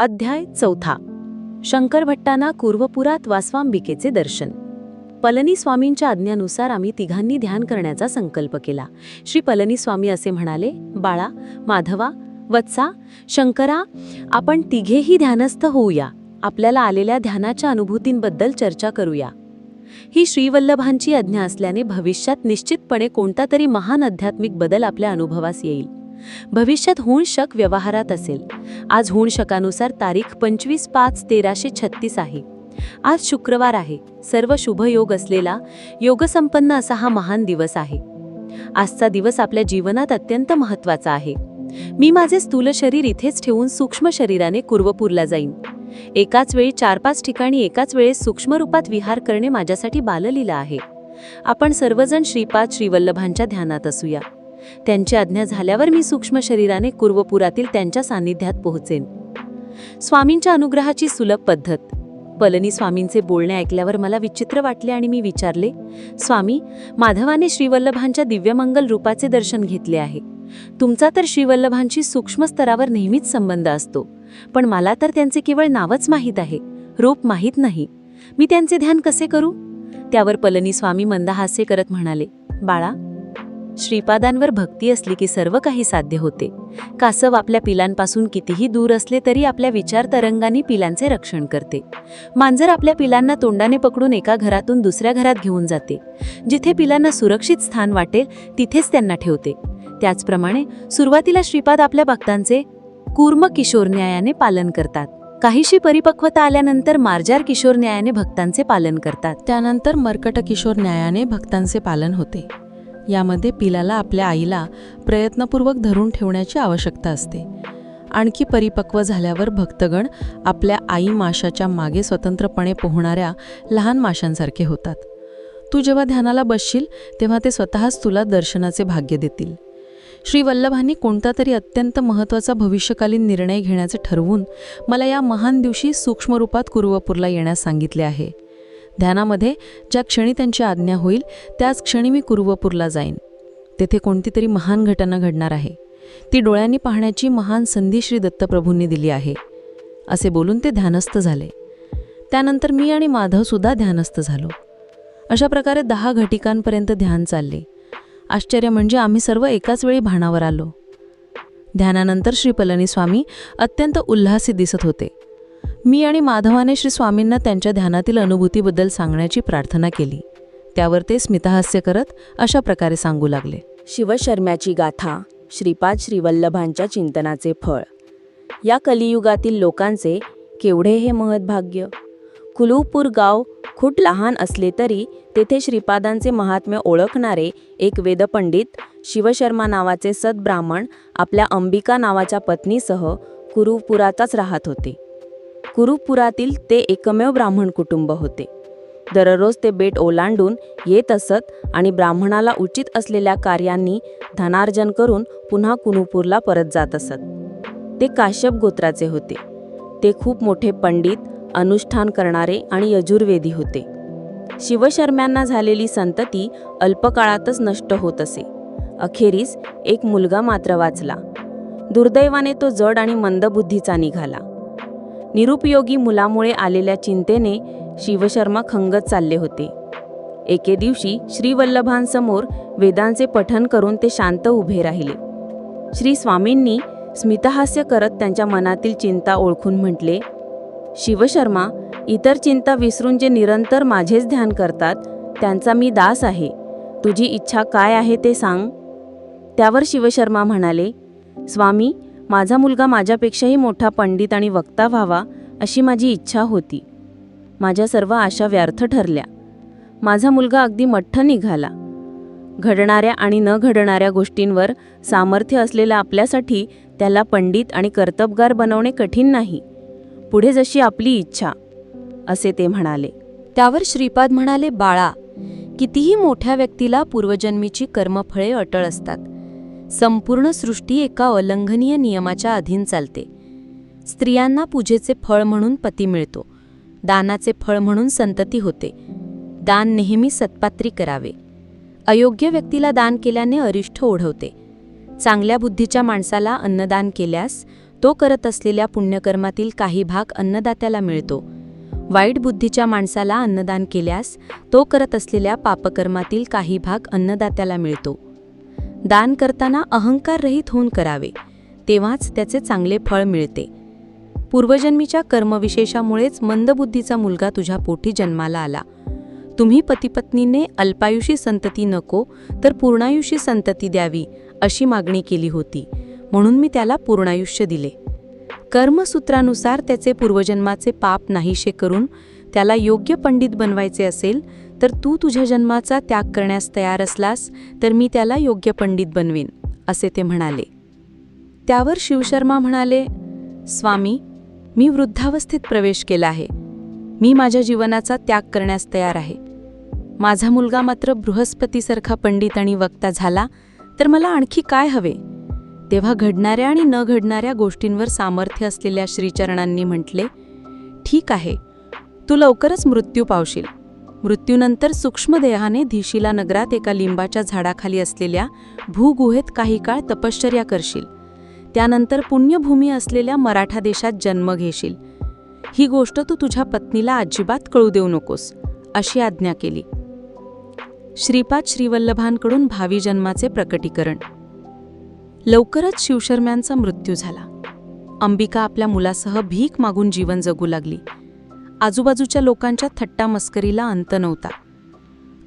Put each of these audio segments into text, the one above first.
अध्याय चौथा. शंकर भट्टांना कुर्वपुरात वास्वांबिकेचे दर्शन. पलनी स्वामींच्या आज्ञानुसार आम्ही तिघांनी ध्यान करण्याचा संकल्प केला. श्री पलनी स्वामी असे म्हणाले बाळा माधवा वत्सा शंकरा आपण तिघेही ध्यानस्थ होऊया. आपल्याला आलेल्या ध्यानाच्या अनुभूतींबद्दल चर्चा करूया. ही श्रीवल्लभांची आज्ञा असल्याने भविष्यात निश्चितपणे कोणता तरी महान आध्यात्मिक बदल आपल्या अनुभवास येईल. भविष्यात होऊन शक व्यवहारात असेल. आज होऊन शकानुसार तारीख पंचवीस पाच तेराशे छत्तीस आहे. आज शुक्रवार आहे. सर्व शुभ योग असलेला योगसंपन्न असा हा महान दिवस आहे. आजचा दिवस आपल्या जीवनात अत्यंत महत्त्वाचा आहे. मी माझे स्थूल शरीर इथेच ठेवून सूक्ष्म शरीराने कुर्वपूरला जाईन. एकाच वेळी चार पाच ठिकाणी एकाच वेळेस सूक्ष्म रूपात विहार करणे माझ्यासाठी बाललीला आहे. आपण सर्वजण श्रीपाद श्रीवल्लभांच्या ध्यानात असूया. त्यांची आज्ञा झाल्यावर मी सूक्ष्म शरीराने कुर्वपुरातील त्यांच्या सान्निध्यात पोहोचेन. स्वामींच्या अनुग्रहाची सुलभ पद्धत. पलनी स्वामींचे बोलणे ऐकल्यावर मला विचित्र वाटले आणि मी विचारले स्वामी माधवाने श्रीवल्लभांच्या दिव्यमंगल रूपाचे दर्शन घेतले आहे. तुमचा तर श्रीवल्लभांशी सूक्ष्म स्तरावर नेहमीच संबंध असतो पण मला तर त्यांचे केवळ नावच माहीत आहे रूप माहीत नाही. मी त्यांचे ध्यान कसे करू? त्यावर पलनी स्वामी मंदहास्य करत म्हणाले बाळा श्रीपादांवर भक्ती असली की सर्व काही साध्य होते. कासव आपल्या पिलांपासून कितीही दूर असले तरी आपल्या विचार तरंगांनी पिलांचे रक्षण करते. मांजर आपल्या पिलांना तोंडाने पकडून एका घरातून दुसऱ्या घरात घेऊन जाते. जिथे पिलांना सुरक्षित स्थान वाटेल तिथेच त्यांना ठेवते. त्याचप्रमाणे सुरुवातीला श्रीपाद आपल्या भक्तांचे कूर्म किशोर न्यायाने पालन करतात. काहीशी परिपक्वता आल्यानंतर मार्जार किशोर न्यायाने भक्तांचे पालन करतात. त्यानंतर मर्कट किशोर न्यायाने भक्तांचे पालन होते. यामध्ये पिलाला आपल्या आईला प्रयत्नपूर्वक धरून ठेवण्याची आवश्यकता असते. आणखी परिपक्व झाल्यावर भक्तगण आपल्या आई माशाच्या मागे स्वतंत्रपणे पोहणाऱ्या लहान माशांसारखे होतात. तू जेव्हा ध्यानाला बसशील तेव्हा ते स्वतःच तुला दर्शनाचे भाग्य देतील. श्री वल्लभांनी कोणता तरी अत्यंत महत्त्वाचा भविष्यकालीन निर्णय घेण्याचे ठरवून मला या महान दिवशी सूक्ष्मरूपात कुरुवपूरला येण्यास सांगितले आहे. ध्यानामध्ये ज्या क्षणी त्यांची आज्ञा होईल त्याच क्षणी मी कुरुवपूरला जाईन. तेथे कोणती तरी महान घटना घडणार आहे. ती डोळ्यांनी पाहण्याची महान संधी श्री दत्तप्रभूंनी दिली आहे. असे बोलून ते ध्यानस्थ झाले. त्यानंतर मी आणि माधवसुद्धा ध्यानस्थ झालो. अशा प्रकारे दहा घटिकांपर्यंत ध्यान चालले. आश्चर्य म्हणजे आम्ही सर्व एकाच वेळी भाणावर आलो. ध्यानानंतर श्री पलनी स्वामी अत्यंत उल्हासित दिसत होते. मी आणि माधवाने श्री स्वामींना त्यांच्या ध्यानातील अनुभूतीबद्दल सांगण्याची प्रार्थना केली. त्यावर ते स्मितहास्य करत अशा प्रकारे सांगू लागले. शिवशर्म्याची गाथा श्रीपाद श्रीवल्लभांच्या चिंतनाचे फळ. या कलियुगातील लोकांचे केवढे हे महत्भाग्य कुलूपूर गाव खूप लहान असले तरी तेथे श्रीपादांचे महात्म्य ओळखणारे एक वेदपंडित शिवशर्मा नावाचे सद्ब्राह्मण आपल्या अंबिका नावाच्या पत्नीसह कुरुपुरातच राहत होते. कुरुपुरातील ते एकमेव ब्राह्मण कुटुंब होते. दररोज ते बेट ओलांडून येत असत आणि ब्राह्मणाला उचित असलेल्या कार्यांनी धनार्जन करून पुन्हा कुनुपूरला परत जात असत. ते काश्यप गोत्राचे होते. ते खूप मोठे पंडित अनुष्ठान करणारे आणि यजुर्वेदी होते. शिवशर्म्यांना झालेली संतती अल्पकाळातच नष्ट होत असे. अखेरीस एक मुलगा मात्र वाचला. दुर्दैवाने तो जड आणि मंदबुद्धीचा निघाला. निरुपयोगी मुलामुळे आलेल्या चिंतेने शिवशर्मा खंगत चालले होते. एके दिवशी श्रीवल्लभांसमोर वेदांचे पठन करून ते शांत उभे राहिले. श्री स्वामींनी स्मितहास्य करत त्यांच्या मनातील चिंता ओळखून म्हटले शिवशर्मा इतर चिंता विसरून जे निरंतर माझेच ध्यान करतात त्यांचा मी दास आहे. तुझी इच्छा काय आहे ते सांग. त्यावर शिवशर्मा म्हणाले स्वामी माझा मुलगा माझ्यापेक्षाही मोठा पंडित आणि वक्ता व्हावा अशी माझी इच्छा होती. माझ्या सर्व आशा व्यर्थ ठरल्या. माझा मुलगा अगदी मठ्ठ निघाला. घडणाऱ्या आणि न घडणाऱ्या गोष्टींवर सामर्थ्य असलेल्या आपल्यासाठी त्याला पंडित आणि कर्तबगार बनवणे कठीण नाही. पुढे जशी आपली इच्छा असे ते म्हणाले. त्यावर श्रीपाद म्हणाले बाळा कितीही मोठ्या व्यक्तीला पूर्वजन्मीची कर्मफळे अटळ असतात. संपूर्ण सृष्टी एका अलंघनीय नियमाच्या अधीन चालते. स्त्रियांना पूजेचे फळ म्हणून पती मिळतो. दानाचे फळ म्हणून संतती होते. दान नेहमी सत्पात्री करावे. अयोग्य व्यक्तीला दान केल्याने अरिष्ठ ओढवते. चांगल्या बुद्धीच्या माणसाला अन्नदान केल्यास तो करत असलेल्या पुण्यकर्मातील काही भाग अन्नदात्याला मिळतो. वाईट बुद्धीच्या माणसाला अन्नदान केल्यास तो करत असलेल्या पापकर्मातील काही भाग अन्नदात्याला मिळतो. दान करताना अहंकाररहित होऊन करावे तेव्हाच त्याचे चांगले फळ मिळते. पूर्वजन्मीच्या कर्मविशेषामुळेच मंदबुद्धीचा मुलगा तुझ्या पोटी जन्माला आला. तुम्ही पतिपत्नीने अल्पायुषी संतती नको तर पूर्णायुषी संतती द्यावी अशी मागणी केली होती. म्हणून मी त्याला पूर्णायुष्य दिले. कर्मसूत्रानुसार त्याचे पूर्वजन्माचे पाप नाहीशे करून त्याला योग्य पंडित बनवायचे असेल तर तू तुझ्या जन्माचा त्याग करण्यास तयार असलास तर मी त्याला योग्य पंडित बनवीन असे ते म्हणाले. त्यावर शिवशर्मा म्हणाले स्वामी मी वृद्धावस्थेत प्रवेश केला आहे. मी माझ्या जीवनाचा त्याग करण्यास तयार आहे. माझा मुलगा मात्र बृहस्पतीसारखा पंडित आणि वक्ता झाला तर मला आणखी काय हवे? तेव्हा घडणाऱ्या आणि न घडणाऱ्या गोष्टींवर सामर्थ्य असलेल्या श्रीचरणांनी म्हटले ठीक आहे. तू लवकरच मृत्यू पावशील. मृत्यूनंतर सूक्ष्मदेहाने धिशिला नगरात एका लिंबाच्या झाडाखाली असलेल्या भूगुहेत काही काळ तपश्चर्या करशील. त्यानंतर पुण्यभूमी असलेल्या मराठा देशात जन्म घेशील. ही गोष्ट तू तुझ्या पत्नीला अजिबात कळू देऊ नकोस अशी आज्ञा केली. श्रीपाद श्रीवल्लभांकडून भावी जन्माचे प्रकटीकरण. लवकरच शिवशर्म्यांचा मृत्यू झाला. अंबिका आपल्या मुलासह भीक मागून जीवन जगू लागली. आजूबाजूच्या लोकांच्या थट्टा मस्करीला अंत नव्हता.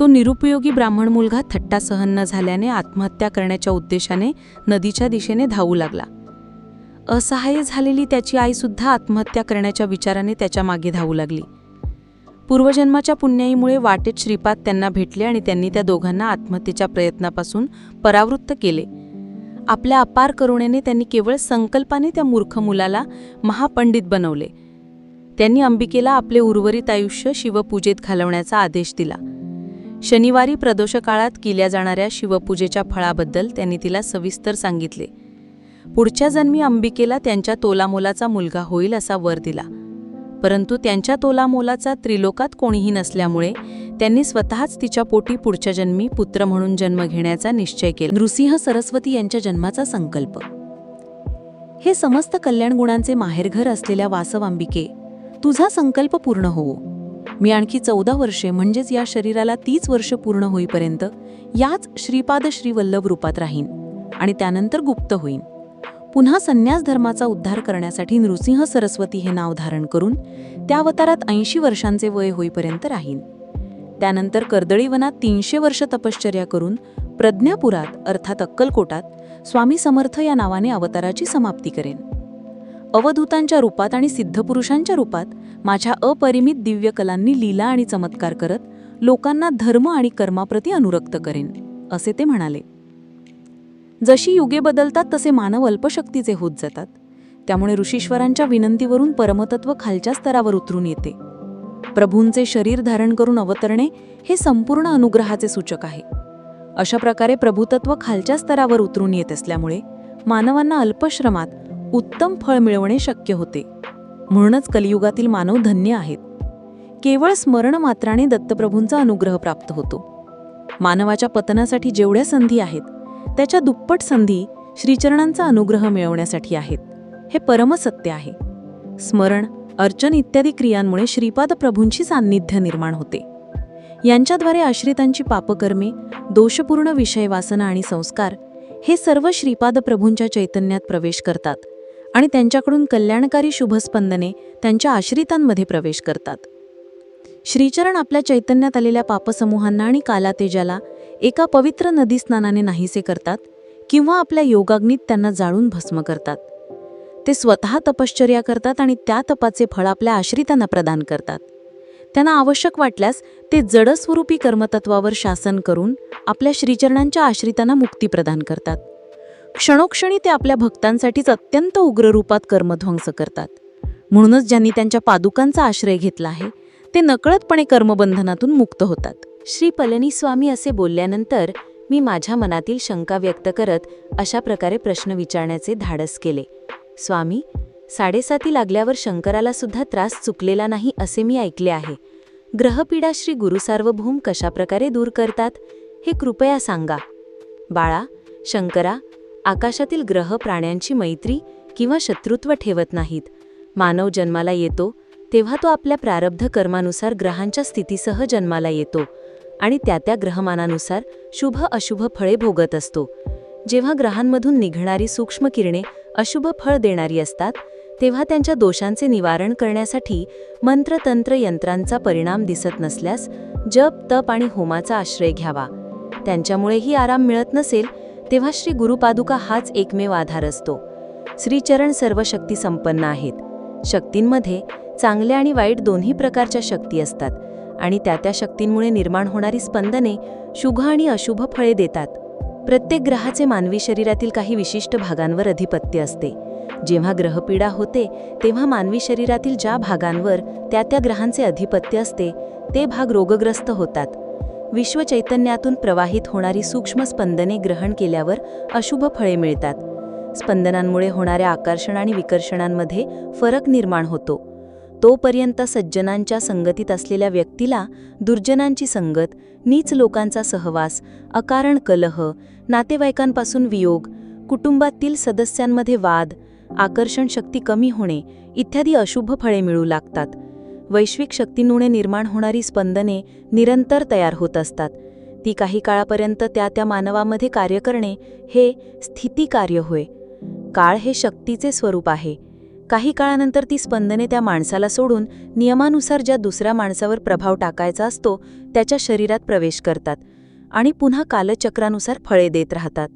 तो निरुपयोगी ब्राह्मण मुलगा थट्टा सहन न झाल्याने आत्महत्या करण्याच्या उद्देशाने नदीच्या दिशेने धावू लागला. असहाय्य झालेली त्याची आईसुद्धा आत्महत्या करण्याच्या विचाराने त्याच्यामागे धावू लागली. पूर्वजन्माच्या पुण्याईमुळे वाटेत श्रीपाद त्यांना भेटले आणि त्यांनी त्या दोघांना आत्महत्येच्या प्रयत्नापासून परावृत्त केले. आपल्या अपार करुणेने त्यांनी केवळ संकल्पाने त्या मूर्ख मुलाला महापंडित बनवले. त्यांनी अंबिकेला आपले उर्वरित आयुष्य शिवपूजेत घालवण्याचा आदेश दिला. शनिवारी प्रदोषकाळात केल्या जाणाऱ्या शिवपूजेच्या फळाबद्दल त्यांनी तिला सविस्तर सांगितले. पुढच्या जन्मी अंबिकेला त्यांच्या तोलामोलाचा मुलगा होईल असा वर दिला. परंतु त्यांच्या तोलामोलाचा त्रिलोकात कोणीही नसल्यामुळे त्यांनी स्वतःच तिच्या पोटी पुढच्या जन्मी पुत्र म्हणून जन्म घेण्याचा निश्चय केला. नृसिंह सरस्वती यांच्या जन्माचा संकल्प. हे समस्त कल्याण गुणांचे माहेरघर असलेल्या वासवांबिके तुझा संकल्प पूर्ण होवो. मी आणखी चौदा वर्षे म्हणजेच या शरीराला तीच वर्ष पूर्ण होईपर्यंत याच श्रीपाद श्रीवल्लभ रूपात राहीन आणि त्यानंतर गुप्त होईन. पुन्हा संन्यास धर्माचा उद्धार करण्यासाठी नृसिंह सरस्वती हे नाव धारण करून त्या अवतारात ऐंशी वर्षांचे वय होईपर्यंत राहीन. त्यानंतर कर्दळीवनात तीनशे वर्ष तपश्चर्या करून प्रज्ञापुरात अर्थात अक्कलकोटात स्वामी समर्थ या नावाने अवताराची समाप्ती करेन. अवधूतांच्या रूपात आणि सिद्धपुरुषांच्या रूपात माझ्या अपरिमित दिव्य कलांनी लीला आणि चमत्कार करत लोकांना धर्म आणि कर्माप्रती अनुरक्त करेन असे ते म्हणाले. जशी युगे बदलतात तसे मानव अल्पशक्तीचे होत जातात. त्यामुळे ऋषीश्वरांच्या विनंतीवरून परमतत्व खालच्या स्तरावर उतरून येते. प्रभूंचे शरीर धारण करून अवतरणे हे संपूर्ण अनुग्रहाचे सूचक आहे. अशा प्रकारे प्रभुतत्व खालच्या स्तरावर उतरून येत असल्यामुळे मानवांना अल्पश्रमात उत्तम फळ मिळवणे शक्य होते. म्हणूनच कलियुगातील मानव धन्य आहेत. केवळ स्मरण मात्राने दत्तप्रभूंचा अनुग्रह प्राप्त होतो. मानवाच्या पतनासाठी जेवढ्या संधी आहेत त्याच्या दुप्पट संधी श्रीचरणांचा अनुग्रह मिळवण्यासाठी आहेत. हे परमसत्य आहे. स्मरण अर्चन इत्यादी क्रियांमुळे श्रीपाद प्रभूंची सान्निध्य निर्माण होते. यांच्याद्वारे आश्रितांची पापकर्मे दोषपूर्ण विषय वासना आणि संस्कार हे सर्व श्रीपाद प्रभूंच्या चैतन्यात प्रवेश करतात. आणि त्यांच्याकडून कल्याणकारी शुभस्पंदने त्यांच्या आश्रितांमध्ये प्रवेश करतात. श्रीचरण आपल्या चैतन्यात आलेल्या पापसमूहांना आणि कालातेजाला एका पवित्र नदी स्नानाने नाहीसे करतात किंवा आपल्या योगाग्नीत त्यांना जाळून भस्म करतात. ते स्वतः तपश्चर्या करतात आणि त्या तपाचे फळ आपल्या आश्रितांना प्रदान करतात. त्यांना आवश्यक वाटल्यास ते जडस्वरूपी कर्मतत्वावर शासन करून आपल्या श्रीचरणांच्या आश्रितांना मुक्ती प्रदान करतात. क्षणोक्षणी ते आपल्या भक्तांसाठीच अत्यंत उग्र रूपात कर्मध्वंस करतात. म्हणूनच ज्यांनी त्यांच्या पादुकांचा आश्रय घेतला आहे ते नकळतपणे कर्मबंधनातून मुक्त होतात. श्री पलनीस्वामी असे बोलल्यानंतर मी माझ्या मनातील शंका व्यक्त करत अशा प्रकारे प्रश्न विचारण्याचे धाडस केले. स्वामी साडेसाती लागल्यावर शंकराला सुद्धा त्रास चुकलेला नाही असे मी ऐकले आहे. ग्रहपीडा श्री गुरुसार्वभौम कशाप्रकारे दूर करतात हे कृपया सांगा. बाळा शंकरा आकाशातील ग्रह प्राण्यांची मैत्री किंवा शत्रुत्व ठेवत नाहीत. मानव जन्माला येतो तेव्हा तो आपल्या प्रारब्ध कर्मानुसार ग्रहांच्या स्थितीसह जन्माला येतो आणि त्या त्या ग्रहमानानुसार शुभ अशुभ फळे भोगत असतो. जेव्हा ग्रहांमधून निघणारी सूक्ष्म किरणे अशुभ फळ देणारी असतात तेव्हा त्यांच्या दोषांचे निवारण करण्यासाठी मंत्रतंत्र यंत्रांचा परिणाम दिसत नसल्यास जप तप आणि होमाचा आश्रय घ्यावा. त्यांच्यामुळेही आराम मिळत नसेल तेव्हा श्री गुरुपादुका हाच एकमेव आधार असतो. श्रीचरण सर्व शक्ती संपन्न आहेत. शक्तींमध्ये चांगल्या आणि वाईट दोन्ही प्रकारच्या शक्ती असतात आणि त्या त्या शक्तींमुळे निर्माण होणारी स्पंदने शुभ आणि अशुभ फळे देतात. प्रत्येक ग्रहाचे मानवी शरीरातील काही विशिष्ट भागांवर अधिपत्य असते. जेव्हा ग्रहपीडा होते तेव्हा मानवी शरीरातील ज्या भागांवर त्या त्या ग्रहांचे अधिपत्य असते ते भाग रोगग्रस्त होतात. विश्वचैतन्यातून प्रवाहित होणारी सूक्ष्म स्पंदने ग्रहण केल्यावर अशुभ फळे मिळतात. स्पंदनांमुळे होणाऱ्या आकर्षण आणि विकर्षणांमध्ये फरक निर्माण होतो. तोपर्यंत सज्जनांच्या संगतीत असलेल्या व्यक्तीला दुर्जनांची संगत नीच लोकांचा सहवास अकारण कलह नातेवाईकांपासून वियोग कुटुंबातील सदस्यांमध्ये वाद आकर्षण शक्ती कमी होणे इत्यादी अशुभ फळे मिळू लागतात. वैश्विक शक्तींमुळे निर्माण होणारी स्पंदने निरंतर तयार होत असतात. ती काही काळापर्यंत त्या त्या मानवामध्ये कार्य करणे हे स्थिती कार्य होय. काळ हे शक्तीचे स्वरूप आहे. काही काळानंतर ती स्पंदने त्या माणसाला सोडून नियमानुसार ज्या दुसऱ्या माणसावर प्रभाव टाकायचा असतो त्याच्या शरीरात प्रवेश करतात आणि पुन्हा कालचक्रानुसार फळे देत राहतात.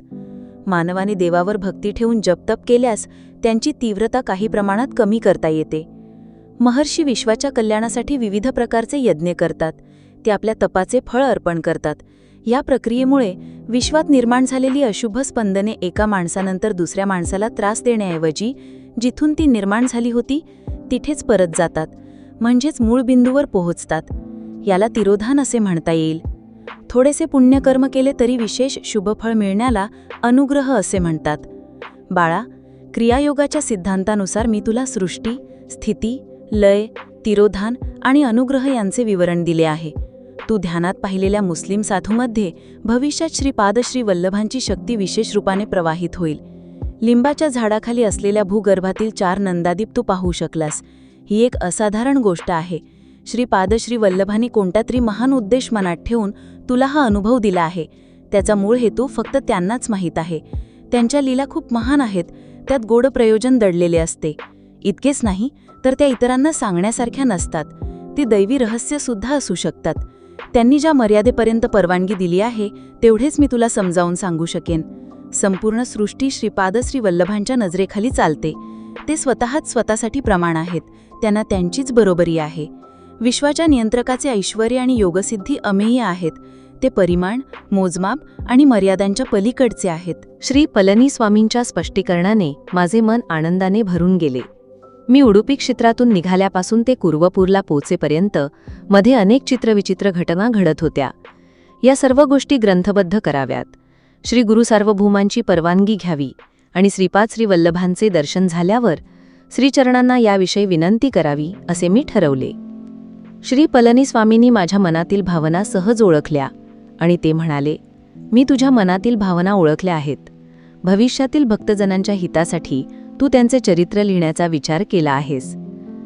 मानवाने देवावर भक्ती ठेवून जपतप केल्यास त्यांची तीव्रता काही प्रमाणात कमी करता येते. महर्षी विश्वाच्या कल्याणासाठी विविध प्रकारचे यज्ञ करतात. ते आपल्या तपाचे फळ अर्पण करतात. या प्रक्रियेमुळे विश्वात निर्माण झालेली अशुभ स्पंदने एका माणसानंतर दुसऱ्या माणसाला त्रास देण्याऐवजी जिथून ती निर्माण झाली होती तिथेच परत जातात. म्हणजेच मूळ बिंदूवर पोहोचतात. याला तिरोधान असे म्हणता येईल. थोडेसे पुण्यकर्म केले तरी विशेष शुभफळ मिळण्याला अनुग्रह असे म्हणतात. बाळा क्रियायोगाच्या सिद्धांतानुसार मी तुला सृष्टी स्थिती लय तिरोधान आणि अनुग्रह यांचे विवरण दिले आहे. तू ध्यानात पाहिलेल्या मुस्लिम साधूमध्ये भविष्यात श्री पादश्री वल्लभांची शक्ती विशेष रूपाने प्रवाहित होईल. लिंबाच्या झाडाखाली असलेल्या भूगर्भातील चार नंदादीप तू पाहू शकलास. ही एक असाधारण गोष्ट आहे. श्री पादश्री वल्लभांनी कोणता तरी महान उद्देश मनात ठेवून तुला हा अनुभव दिला आहे? त्याचा मूळ हेतू फक्त त्यांनाच माहीत आहे. त्यांच्या लीला खूप महान आहेत. त्यात गोड प्रयोजन दडलेले असते. इतकेच नाही तर त्या इतरांना सांगण्यासारख्या नसतात. ती दैवी रहस्यसुद्धा असू शकतात. त्यांनी ज्या मर्यादेपर्यंत परवानगी दिली आहे तेवढेच मी तुला समजावून सांगू शकेन. संपूर्ण सृष्टी श्रीपाद श्री वल्लभांच्या नजरेखाली चालते. ते स्वतःच स्वतःसाठी प्रमाण आहेत. त्यांना त्यांचीच बरोबरी आहे. विश्वाच्या नियंत्रकाचे ऐश्वर आणि योगसिद्धी अमेय आहेत. ते परिमाण मोजमाप आणि मर्यादांच्या पलीकडचे आहेत. श्री पलनी स्वामींच्या स्पष्टीकरणाने माझे मन आनंदाने भरून गेले. मी उडुपी क्षेत्रातून निघाल्यापासून ते कुर्वपूरला पोचेपर्यंत मध्ये अनेक चित्रविचित्र घटना घडत होत्या. या सर्व गोष्टी ग्रंथबद्ध कराव्यात. श्री गुरु सार्वभौमांची परवानगी घ्यावी आणि श्रीपाद श्री वल्लभांचे दर्शन झाल्यावर श्रीचरणांना याविषयी विनंती करावी असे मी ठरवले. श्री पलनीस्वामींनी माझ्या मनातील भावना सहज ओळखल्या आणि ते म्हणाले मी तुझ्या मनातील भावना ओळखल्या आहेत. भविष्यातील भक्तजनांच्या हितासाठी तू त्यांचे चरित्र लिहिण्याचा विचार केला आहेस.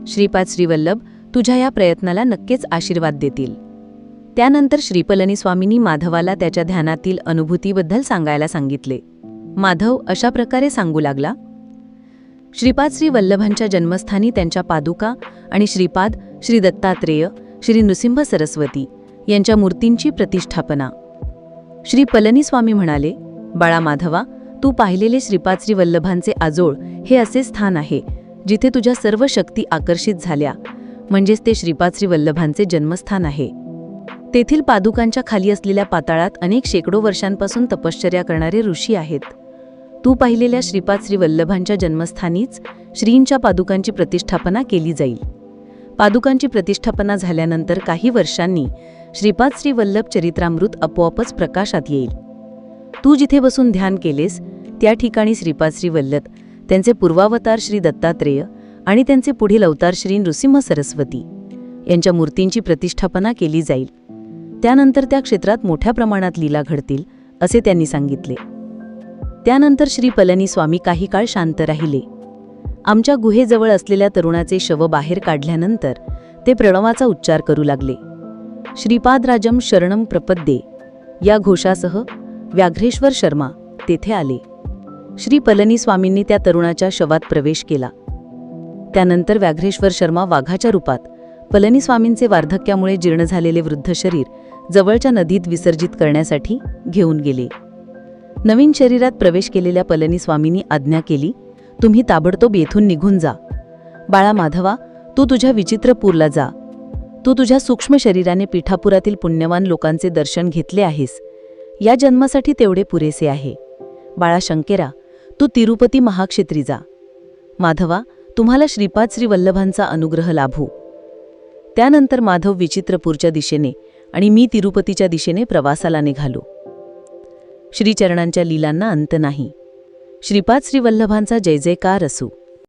श्रीपाद श्रीवल्लभ तुझ्या या प्रयत्नाला नक्कीच आशीर्वाद देतील. त्यानंतर श्रीपलनी स्वामींनी माधवाला त्याच्या ध्यानातील अनुभूतीबद्दल सांगायला सांगितले. माधव अशा प्रकारे सांगू लागला श्रीपाद श्री वल्लभांच्या जन्मस्थानी त्यांच्या पादुका आणि श्रीपाद श्री दत्तात्रेय श्री नृसिंह सरस्वती यांच्या मूर्तींची प्रतिष्ठापना. श्री पलनी स्वामी म्हणाले बाळा माधवा तू पाहिलेले श्रीपाद श्री वल्लभांचे आजोळ हे असे स्थान आहे जिथे तुझ्या सर्व शक्ती आकर्षित झाल्या. म्हणजेच ते श्रीपाद श्री वल्लभांचे जन्मस्थान आहे. तेथील पादुकांच्या खाली असलेल्या पाताळात अनेक शेकडो वर्षांपासून तपश्चर्या करणारे ऋषी आहेत. तू पाहिलेल्या श्रीपाद श्री वल्लभांच्या जन्मस्थानीच श्रींच्या पादुकांची प्रतिष्ठापना केली जाईल. पादुकांची प्रतिष्ठापना झाल्यानंतर काही वर्षांनी श्रीपाद श्री वल्लभ चरित्रामृत आपोआपच प्रकाशात येईल. तू जिथे बसून ध्यान केलेस त्या ठिकाणी श्रीपाद श्री वल्लभ त्यांचे पूर्वावतार श्री दत्तात्रेय आणि त्यांचे पुढील अवतार श्री नृसिंह सरस्वती. यांच्या मूर्तींची प्रतिष्ठापना केली जाईल. त्यानंतर त्या क्षेत्रात मोठ्या प्रमाणात लीला घडतील असे त्यांनी सांगितले. त्यानंतर श्री पलनी स्वामी काही काळ शांत राहिले. आमच्या गुहेजवळ असलेल्या तरुणाचे शव बाहेर काढल्यानंतर ते प्रणवाचा उच्चार करू लागले. श्रीपादराजम शरणम प्रपद्ये. या घोषासह व्याघ्रेश्वर शर्मा तेथे आले. श्री पलनी स्वामींनी त्या तरुणाच्या शवात प्रवेश केला. त्यानंतर व्याघ्रेश्वर शर्मा वाघाच्या रूपात पलनी स्वामींचे वार्धक्यामुळे जीर्ण झालेले वृद्ध शरीर जवळच्या नदीत विसर्जित करण्यासाठी घेऊन गेले. नवीन शरीरात प्रवेश केलेल्या पलनी स्वामींनी आज्ञा केली तुम्ही ताबडतोब येथून निघून जा. बाळा माधवा तू तुझ्या विचित्रपूरला जा. तू तुझ्या सूक्ष्म शरीराने पीठापुरातील पुण्यवान लोकांचे दर्शन घेतले आहेस. या जन्मासाठी तेवढे पुरेसे आहे. बाळा शंकेरा तू तिरुपती महाक्षेत्री जा. माधवा तुम्हाला श्रीपाद श्री वल्लभांचा अनुग्रह लाभू. त्यानंतर माधव विचित्रपूरच्या दिशेने आणि मी तिरुपतीच्या दिशेने प्रवासाला निघालो. श्रीचरणांच्या लीलांना अंत नाही. श्रीपाद श्रीवल्लभांचा जय जयकार असू.